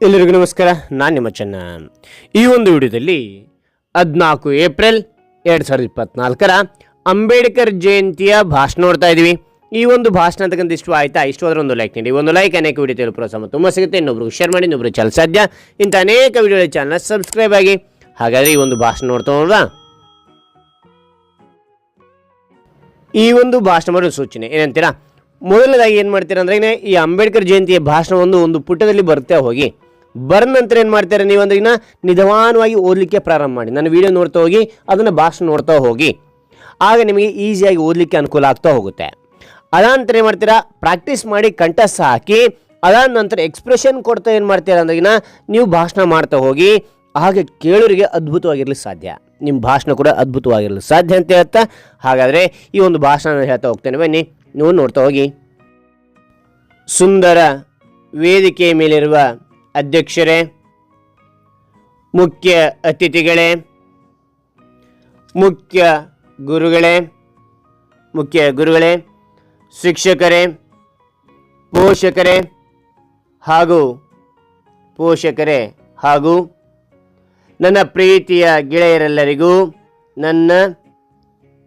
ಎಲ್ಲರಿಗೂ ನಮಸ್ಕಾರ, ನಾನು ನಿಮ್ಮ ಚೆನ್ನ. ಈ ಒಂದು ವಿಡಿಯೋದಲ್ಲಿ ಹದಿನಾಲ್ಕು ಏಪ್ರಿಲ್ ಎರಡು ಸಾವಿರದ ಇಪ್ಪತ್ನಾಲ್ಕರ ಅಂಬೇಡ್ಕರ್ ಜಯಂತಿಯ ಭಾಷಣ ನೋಡ್ತಾ ಇದ್ದೀವಿ ಈ ಒಂದು ಭಾಷಣ ಅಂತಕ್ಕಂಥ ಇಷ್ಟು ಆಯ್ತಾ? ಇಷ್ಟು ಆದರೆ ಒಂದು ಲೈಕ್ ನೀಡಿ. ಒಂದು ಲೈಕ್ ಅನೇಕ ವಿಡಿಯೋ ತಿಳಿದು ಪ್ರೋತ್ಸಾಹ ತುಂಬ ಸಿಗುತ್ತೆ. ಇನ್ನೊಬ್ರಿಗೆ ಶೇರ್ ಮಾಡಿ ಇನ್ನೊಬ್ರು ಚಲ ಸಾಧ್ಯ ಇಂಥ ಅನೇಕ ವಿಡಿಯೋಗಳ ಚಾನಲ್ ಸಬ್ಸ್ಕ್ರೈಬ್ ಆಗಿ. ಹಾಗಾದರೆ ಈ ಒಂದು ಭಾಷಣ ನೋಡ್ತಾ ನೋಡ್ವಾ ಈ ಒಂದು ಭಾಷಣ ಮಾಡೋ ಸೂಚನೆ ಏನಂತೀರಾ? ಮೊದಲನೇದಾಗಿ ಏನು ಮಾಡ್ತೀರಾ ಅಂದ್ರೆ, ಈ ಅಂಬೇಡ್ಕರ್ ಜಯಂತಿಯ ಭಾಷಣ ಒಂದು ಒಂದು ಪುಟದಲ್ಲಿ ಬರ್ತಾ ಹೋಗಿ. ಬರೆದ ನಂತರ ಏನು ಮಾಡ್ತಾರೆ? ನೀವು ಅಂದ್ರೆ ಇನ್ನ ನಿಧಾನವಾಗಿ ಓದಲಿಕ್ಕೆ ಪ್ರಾರಂಭ ಮಾಡಿ. ನನ್ನ ವಿಡಿಯೋ ನೋಡ್ತಾ ಹೋಗಿ, ಅದನ್ನು ಭಾಷಣ ನೋಡ್ತಾ ಹೋಗಿ. ಆಗ ನಿಮಗೆ ಈಸಿಯಾಗಿ ಓದಲಿಕ್ಕೆ ಅನುಕೂಲ ಆಗ್ತಾ ಹೋಗುತ್ತೆ. ಅದಾನಂತರ ಏನು ಮಾಡ್ತೀರಾ? ಪ್ರಾಕ್ಟೀಸ್ ಮಾಡಿ ಕಂಠಸ್ಥ ಹಾಕಿ, ಅದಾದ ನಂತರ ಎಕ್ಸ್ಪ್ರೆಷನ್ ಕೊಡ್ತಾ ಏನು ಮಾಡ್ತೀರಾ ಅಂದ್ರಗಿನ ನೀವು ಭಾಷಣ ಮಾಡ್ತಾ ಹೋಗಿ, ಹಾಗೆ ಕೇಳೋರಿಗೆ ಅದ್ಭುತವಾಗಿರಲಿ ಸಾಧ್ಯ. ನಿಮ್ಮ ಭಾಷಣ ಕೂಡ ಅದ್ಭುತವಾಗಿರಲಿ ಸಾಧ್ಯ ಅಂತ ಹೇಳ್ತಾ, ಹಾಗಾದರೆ ಈ ಒಂದು ಭಾಷಣ ನಾನು ಹೇಳ್ತಾ ಹೋಗ್ತೇನೆ. ಬನ್ನಿ, ನೀವು ನೋಡ್ತಾ ಹೋಗಿ. ಸುಂದರ ವೇದಿಕೆಯ ಮೇಲಿರುವ ಅಧ್ಯಕ್ಷರೇ, ಮುಖ್ಯ ಅತಿಥಿಗಳೇ, ಮುಖ್ಯ ಗುರುಗಳೇ ಮುಖ್ಯ ಗುರುಗಳೇ, ಶಿಕ್ಷಕರೇ, ಪೋಷಕರೇ ಹಾಗೂ ಪೋಷಕರೇ ಹಾಗೂ ನನ್ನ ಪ್ರೀತಿಯ ಗೆಳೆಯರೆಲ್ಲರಿಗೂ ನನ್ನ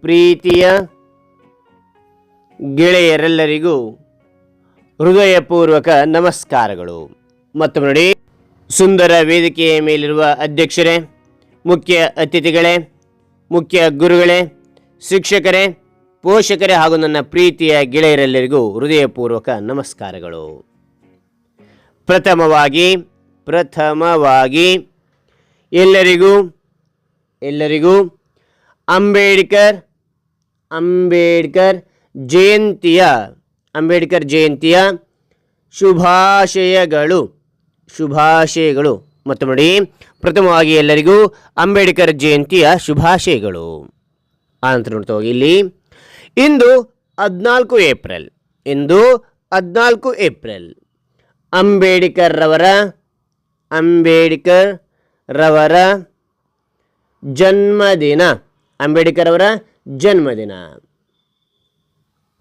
ಪ್ರೀತಿಯ ಗೆಳೆಯರೆಲ್ಲರಿಗೂ ಹೃದಯಪೂರ್ವಕ ನಮಸ್ಕಾರಗಳು. ಮತ್ತು ನೋಡಿ, ಸುಂದರ ವೇದಿಕೆಯ ಮೇಲಿರುವ ಅಧ್ಯಕ್ಷರೇ, ಮುಖ್ಯ ಅತಿಥಿಗಳೇ, ಮುಖ್ಯ ಗುರುಗಳೇ, ಶಿಕ್ಷಕರೇ, ಪೋಷಕರೇ ಹಾಗೂ ನನ್ನ ಪ್ರೀತಿಯ ಗೆಳೆಯರೆಲ್ಲರಿಗೂ ಹೃದಯಪೂರ್ವಕ ನಮಸ್ಕಾರಗಳು. ಪ್ರಥಮವಾಗಿ ಪ್ರಥಮವಾಗಿ ಎಲ್ಲರಿಗೂ ಎಲ್ಲರಿಗೂ ಅಂಬೇಡ್ಕರ್ ಅಂಬೇಡ್ಕರ್ ಜಯಂತಿಯ ಅಂಬೇಡ್ಕರ್ ಜಯಂತಿಯ ಶುಭಾಶಯಗಳು. ಶುಭಾಶಯಗಳು. ಮತ್ತು ನೋಡಿ, ಪ್ರಥಮವಾಗಿ ಎಲ್ಲರಿಗೂ ಅಂಬೇಡ್ಕರ್ ಜಯಂತಿಯ ಶುಭಾಶಯಗಳು. ಆನಂತರ ನೋಡ್ತಾ ಹೋಗಿ ಇಲ್ಲಿ, ಇಂದು ಹದಿನಾಲ್ಕು ಏಪ್ರಿಲ್, ಇಂದು ಹದಿನಾಲ್ಕು ಏಪ್ರಿಲ್. ಅಂಬೇಡ್ಕರ್ ರವರ ಅಂಬೇಡ್ಕರ್ ರವರ ಜನ್ಮದಿನ. ಅಂಬೇಡ್ಕರ್ ಅವರ ಜನ್ಮದಿನ.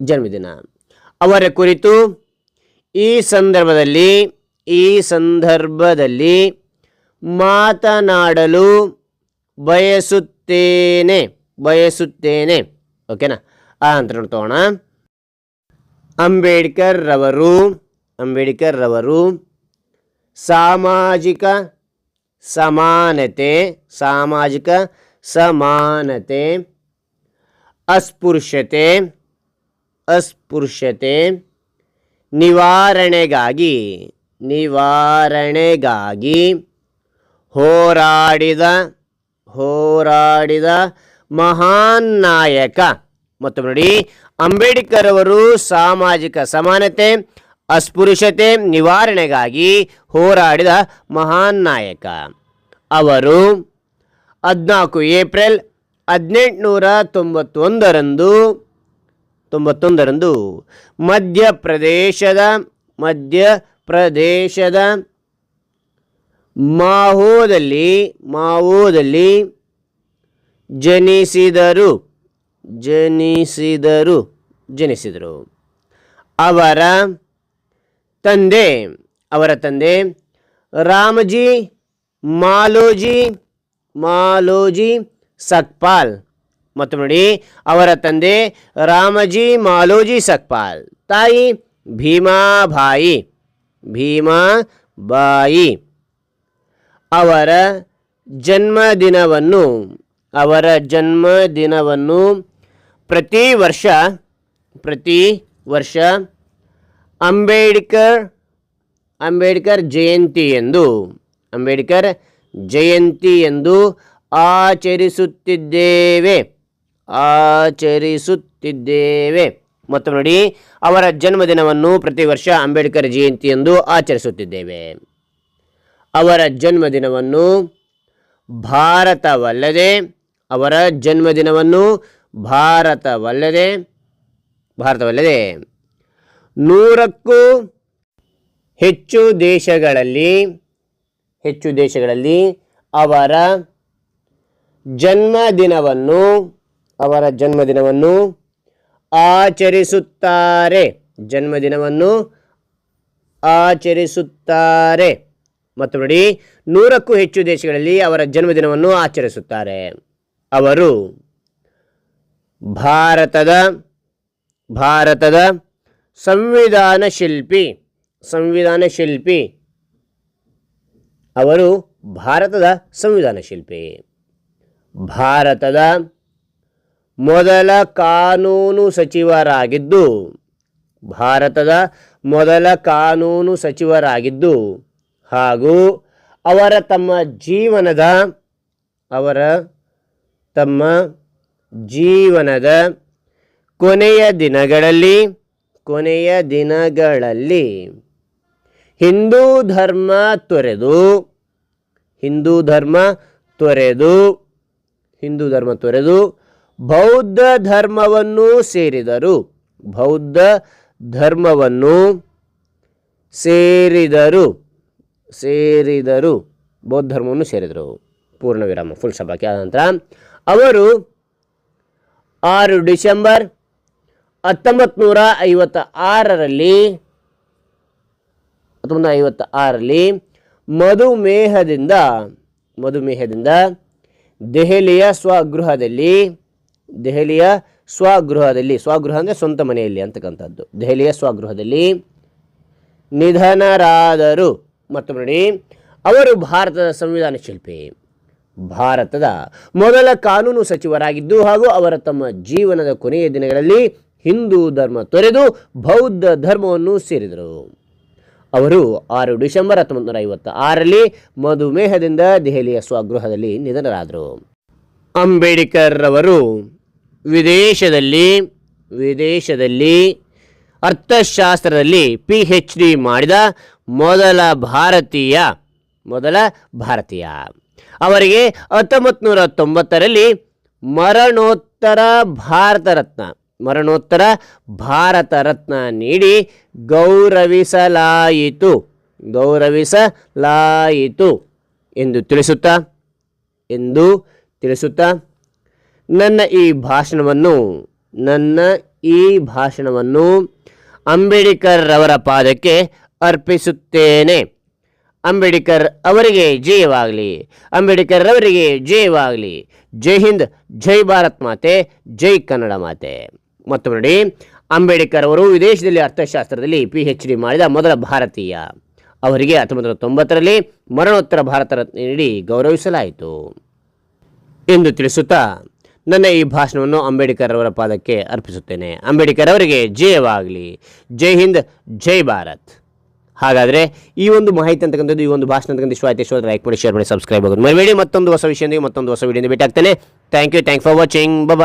ಜನ್ಮದಿನ. ಅವರ ಕುರಿತು ಈ ಸಂದರ್ಭದಲ್ಲಿ ಈ ಸಂದರ್ಭದಲ್ಲಿ ಮಾತನಾಡಲು ಬಯಸುತ್ತೇನೆ ಬಯಸುತ್ತೇನೆ. ಓಕೆನಾ ಆ ಅಂತ ನೋಡ್ತೋಣ. ಅಂಬೇಡ್ಕರ್ ರವರು ಅಂಬೇಡ್ಕರ್ ರವರು ಸಾಮಾಜಿಕ ಸಮಾನತೆ ಸಾಮಾಜಿಕ ಸಮಾನತೆ, ಅಸ್ಪೃಶ್ಯತೆ ಅಸ್ಪೃಶ್ಯತೆ ನಿವಾರಣೆಗಾಗಿ ನಿವಾರಣೆಗಾಗಿ ಹೋರಾಡಿದ ಹೋರಾಡಿದ ಮಹಾನ್ ನಾಯಕ. ಮತ್ತು ನೋಡಿ, ಅಂಬೇಡ್ಕರ್ ಅವರು ಸಾಮಾಜಿಕ ಸಮಾನತೆ, ಅಸ್ಪೃಶ್ಯತೆ, ನಿವಾರಣೆಗಾಗಿ ಹೋರಾಡಿದ ಮಹಾನ್ ನಾಯಕ. ಅವರು ಹದಿನಾಲ್ಕು ಏಪ್ರಿಲ್ ಹದಿನೆಂಟುನೂರ ತೊಂಬತ್ತೊಂದರಂದು ತೊಂಬತ್ತೊಂದರಂದು ಮಧ್ಯಪ್ರದೇಶದ ಮಧ್ಯಪ್ರದೇಶದ ಮಾಹೋದಲ್ಲಿ, ಮಾವೋದಲ್ಲಿ ಜನಿಸಿದರು ಜನಿಸಿದರು ಜನಿಸಿದರು. ಅವರ ತಂದೆ ಅವರ ತಂದೆ ರಾಮಜಿ ಮಾಲೋಜಿ ಮಾಲೋಜಿ ಸಕ್ಪಾಲ್. ಮತ್ತು ನೋಡಿ, ಅವರ ತಂದೆ ರಾಮಜಿ ಮಾಲೋಜಿ ಸಕ್ಪಾಲ್. ತಾಯಿ ಭೀಮಾಬಾಯಿ ಭೀಮಾಬಾಯಿ ಅವರ ಜನ್ಮದಿನವನ್ನು ಅವರ ಜನ್ಮದಿನವನ್ನು ಪ್ರತಿ ವರ್ಷ ಪ್ರತಿ ವರ್ಷ ಅಂಬೇಡ್ಕರ್ ಅಂಬೇಡ್ಕರ್ ಜಯಂತಿ ಎಂದು, ಅಂಬೇಡ್ಕರ್ ಜಯಂತಿ ಎಂದು ಆಚರಿಸುತ್ತಿದ್ದೇವೆ ಆಚರಿಸುತ್ತಿದ್ದೇವೆ. ಮತ್ತು ನೋಡಿ. ಅವರ ಜನ್ಮದಿನವನ್ನು ಪ್ರತಿ ವರ್ಷ ಅಂಬೇಡ್ಕರ್ ಜಯಂತಿ ಎಂದು ಆಚರಿಸುತ್ತಿದ್ದೇವೆ. ಅವರ ಜನ್ಮದಿನವನ್ನು ಭಾರತವಲ್ಲದೆ, ಅವರ ಜನ್ಮದಿನವನ್ನು ಭಾರತವಲ್ಲದೆ ಭಾರತವಲ್ಲದೆ ನೂರಕ್ಕೂ ಹೆಚ್ಚು ದೇಶಗಳಲ್ಲಿ ಹೆಚ್ಚು ದೇಶಗಳಲ್ಲಿ ಅವರ ಜನ್ಮದಿನವನ್ನು ಅವರ ಜನ್ಮದಿನವನ್ನು ಆಚರಿಸುತ್ತಾರೆ. ಜನ್ಮದಿನವನ್ನು ಆಚರಿಸುತ್ತಾರೆ. ಮತ್ತು ನೋಡಿ, ನೂರಕ್ಕೂ ಹೆಚ್ಚು ದೇಶಗಳಲ್ಲಿ ಅವರ ಜನ್ಮದಿನವನ್ನು ಆಚರಿಸುತ್ತಾರೆ. ಅವರು ಭಾರತದ ಭಾರತದ ಸಂವಿಧಾನ ಶಿಲ್ಪಿ ಸಂವಿಧಾನ ಶಿಲ್ಪಿ. ಅವರು ಭಾರತದ ಸಂವಿಧಾನ ಶಿಲ್ಪಿ. ಭಾರತದ ಮೊದಲ ಕಾನೂನು ಸಚಿವರಾಗಿದ್ದು, ಭಾರತದ ಮೊದಲ ಕಾನೂನು ಸಚಿವರಾಗಿದ್ದು ಹಾಗೂ ಅವರ ತಮ್ಮ ಜೀವನದ, ಅವರ ತಮ್ಮ ಜೀವನದ ಕೊನೆಯ ದಿನಗಳಲ್ಲಿ ಕೊನೆಯ ದಿನಗಳಲ್ಲಿ ಹಿಂದೂ ಧರ್ಮ ತೊರೆದು, ಹಿಂದೂ ಧರ್ಮ ತೊರೆದು, ಹಿಂದೂ ಧರ್ಮ ತೊರೆದು ಬೌದ್ಧ ಧರ್ಮವನ್ನು ಸೇರಿದರು. ಬೌದ್ಧ ಧರ್ಮವನ್ನು ಸೇರಿದರು. ಸೇರಿದರು. ಬೌದ್ಧ ಧರ್ಮವನ್ನು ಸೇರಿದರು. ಪೂರ್ಣ ವಿರಾಮ ಫುಲ್ ಶಬಾಕಿ ಆದ ನಂತರ, ಅವರು ಆರು ಡಿಸೆಂಬರ್ ಹತ್ತೊಂಬತ್ತು ನೂರ ಐವತ್ತ ಆರರಲ್ಲಿ ಹತ್ತೊಂಬತ್ತು ಐವತ್ತ ಆರರಲ್ಲಿ ಮಧುಮೇಹದಿಂದ ಮಧುಮೇಹದಿಂದ ದೆಹಲಿಯ ಸ್ವಗೃಹದಲ್ಲಿ ದೆಹಲಿಯ ಸ್ವಗೃಹದಲ್ಲಿ, ಸ್ವಗೃಹ ಅಂದರೆ ಸ್ವಂತ ಮನೆಯಲ್ಲಿ ಅಂತಕ್ಕಂಥದ್ದು. ದೆಹಲಿಯ ಸ್ವಗೃಹದಲ್ಲಿ ನಿಧನರಾದರು. ಮತ್ತು ನೋಡಿ, ಅವರು ಭಾರತದ ಸಂವಿಧಾನ ಶಿಲ್ಪಿ. ಭಾರತದ ಮೊದಲ ಕಾನೂನು ಸಚಿವರಾಗಿದ್ದು ಹಾಗೂ ಅವರ ತಮ್ಮ ಜೀವನದ ಕೊನೆಯ ದಿನಗಳಲ್ಲಿ ಹಿಂದೂ ಧರ್ಮ ತೊರೆದು ಬೌದ್ಧ ಧರ್ಮವನ್ನು ಸೇರಿದರು. ಅವರು ಆರು ಡಿಸೆಂಬರ್ ಹತ್ತೊಂಬತ್ತು ನೂರ ಐವತ್ತ ಆರಲ್ಲಿ ಮಧುಮೇಹದಿಂದ ದೆಹಲಿಯ ಸ್ವಗೃಹದಲ್ಲಿ ನಿಧನರಾದರು. ಅಂಬೇಡ್ಕರ್ ರವರು ವಿದೇಶದಲ್ಲಿ ವಿದೇಶದಲ್ಲಿ ಅರ್ಥಶಾಸ್ತ್ರದಲ್ಲಿ ಪಿ ಹೆಚ್ ಡಿ ಮಾಡಿದ ಮೊದಲ ಭಾರತೀಯ ಮೊದಲ ಭಾರತೀಯ. ಅವರಿಗೆ ಹತ್ತೊಂಬತ್ತು ನೂರ ತೊಂಬತ್ತರಲ್ಲಿ ಮರಣೋತ್ತರ ಭಾರತ ರತ್ನ ಮರಣೋತ್ತರ ಭಾರತ ರತ್ನ ನೀಡಿ ಗೌರವಿಸಲಾಯಿತು ಗೌರವಿಸಲಾಯಿತು ಎಂದು ತಿಳಿಸುತ್ತಾ ಎಂದು ತಿಳಿಸುತ್ತಾ ನನ್ನ ಈ ಭಾಷಣವನ್ನು, ನನ್ನ ಈ ಭಾಷಣವನ್ನು ಅಂಬೇಡ್ಕರ್ ರವರ ಪಾದಕ್ಕೆ ಅರ್ಪಿಸುತ್ತೇನೆ. ಅಂಬೇಡ್ಕರ್ ಅವರಿಗೆ ಜಯವಾಗಲಿ. ಅಂಬೇಡ್ಕರ್ ಅವರಿಗೆ ಜಯವಾಗಲಿ. ಜೈ ಹಿಂದ್, ಜೈ ಭಾರತ್ ಮಾತೆ, ಜೈ ಕನ್ನಡ ಮಾತೆ. ಮತ್ತು ನೋಡಿ, ಅಂಬೇಡ್ಕರ್ ಅವರು ವಿದೇಶದಲ್ಲಿ ಅರ್ಥಶಾಸ್ತ್ರದಲ್ಲಿ ಪಿ ಎಚ್ ಡಿ ಮಾಡಿದ ಮೊದಲ ಭಾರತೀಯ. ಅವರಿಗೆ ಹತ್ತೊಂಬತ್ತು ನೂರ ತೊಂಬತ್ತರಲ್ಲಿ ಮರಣೋತ್ತರ ಭಾರತ ರತ್ನ ನೀಡಿ ಗೌರವಿಸಲಾಯಿತು. ಎಂದು ತಿಳಿಸುತ್ತಾ ನನ್ನ ಈ ಭಾಷಣವನ್ನು ಅಂಬೇಡ್ಕರ್ ಅವರ ಪಾದಕ್ಕೆ ಅರ್ಪಿಸುತ್ತೇನೆ. ಅಂಬೇಡ್ಕರ್ ಅವರಿಗೆ ಜಯವಾಗಲಿ. ಜೈ ಹಿಂದ್, ಜೈ ಭಾರತ್. ಹಾಗಾದರೆ ಈ ಒಂದು ಮಾಹಿತಿ ಅಂತಕ್ಕಂಥದ್ದು ಈ ಒಂದು ಭಾಷಣ ಅಂತಕ್ಕಂಥ ಇಷ್ಟ ಆಯ್ತು. ಇಷ್ಟ ಲೈಕ್ ಮಾಡಿ ಶೇರ್ ಮಾಡಿ ಸಬ್ಸ್ಕ್ರೈಬ್ ಆಗೋದು ಮರಿಬೇಡಿ. ಮತ್ತೊಂದು ಹೊಸ ವಿಷಯದಿಂದ ಮತ್ತೊಂದು ಹೊಸ ವಿಡಿಯೋದಿಂದ ಭೇಟಿ ಆಗ್ತೇನೆ. Thank you thank for watching bye